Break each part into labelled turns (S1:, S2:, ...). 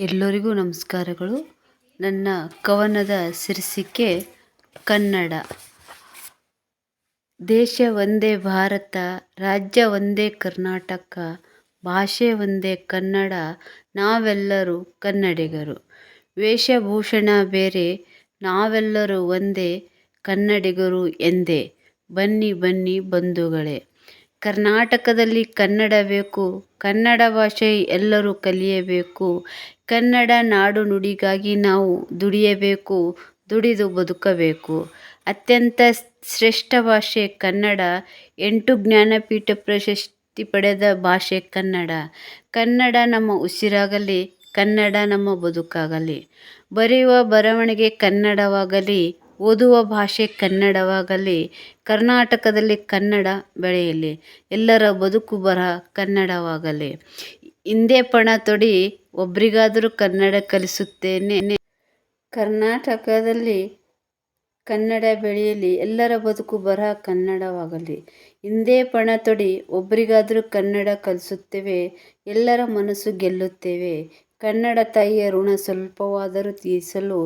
S1: ಎಲ್ಲರಿಗೂ ನಮಸ್ಕಾರಗಳು. ನನ್ನ ಕವನದ ಶೀರ್ಷಿಕೆ ಕನ್ನಡ. ದೇಶ ಒಂದೇ ಭಾರತ, ರಾಜ್ಯ ಒಂದೇ ಕರ್ನಾಟಕ, ಭಾಷೆ ಒಂದೇ ಕನ್ನಡ, ನಾವೆಲ್ಲರೂ ಕನ್ನಡಿಗರು. ವೇಷಭೂಷಣ ಬೇರೆ, ನಾವೆಲ್ಲರೂ ಒಂದೇ ಕನ್ನಡಿಗರು ಎಂದೇ. ಬನ್ನಿ ಬನ್ನಿ ಬಂಧುಗಳೇ. ಕರ್ನಾಟಕದಲ್ಲಿ ಕನ್ನಡ ಬೇಕು, ಕನ್ನಡ ಭಾಷೆ ಎಲ್ಲರೂ ಕಲಿಯಬೇಕು, ಕನ್ನಡ ನಾಡು ನುಡಿಗಾಗಿ ನಾವು ದುಡಿಯಬೇಕು, ದುಡಿದು ಬದುಕಬೇಕು. ಅತ್ಯಂತ ಶ್ರೇಷ್ಠ ಭಾಷೆ ಕನ್ನಡ, ಎಂಟು ಜ್ಞಾನಪೀಠ ಪ್ರಶಸ್ತಿ ಪಡೆದ ಭಾಷೆ ಕನ್ನಡ. ಕನ್ನಡ ನಮ್ಮ ಉಸಿರಾಗಲಿ, ಕನ್ನಡ ನಮ್ಮ ಬದುಕಾಗಲಿ. ಬರೆಯುವ ಬರವಣಿಗೆ ಕನ್ನಡವಾಗಲಿ ಓದುವ ಭಾಷೆ ಕನ್ನಡವಾಗಲಿ, ಕರ್ನಾಟಕದಲ್ಲಿ ಕನ್ನಡ ಬೆಳೆಯಲಿ, ಎಲ್ಲರ ಬದುಕು ಬರಹ ಕನ್ನಡವಾಗಲಿ. ಹಿಂದೆ ಪಣ ತೊಡಿ, ಒಬ್ರಿಗಾದರೂ ಕನ್ನಡ ಕಲಿಸುತ್ತೇನೆ. ಕರ್ನಾಟಕದಲ್ಲಿ ಕನ್ನಡ ಬೆಳೆಯಲಿ, ಎಲ್ಲರ ಬದುಕು ಬರಹ ಕನ್ನಡವಾಗಲಿ. ಹಿಂದೆ ಪಣ ತೊಡಿ, ಒಬ್ರಿಗಾದರೂ ಕನ್ನಡ ಕಲಿಸುತ್ತೇವೆ, ಎಲ್ಲರ ಮನಸ್ಸು ಗೆಲ್ಲುತ್ತೇವೆ. ಕನ್ನಡ ತಾಯಿಯ ಋಣ ಸ್ವಲ್ಪವಾದರೂ ತೀರಿಸಲು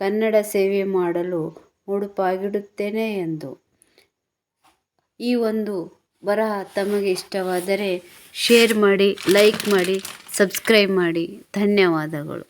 S1: ಕನ್ನಡ ಸೇವೆ ಮಾಡಲು ಮುಡುಪಾಗಿಡುತ್ತೇನೆ ಎಂದು. ಈ ಒಂದು ಬರಹ ತಮಗೆ ಇಷ್ಟವಾದರೆ ಶೇರ್ ಮಾಡಿ, ಲೈಕ್ ಮಾಡಿ, ಸಬ್ಸ್ಕ್ರೈಬ್ ಮಾಡಿ. ಧನ್ಯವಾದಗಳು.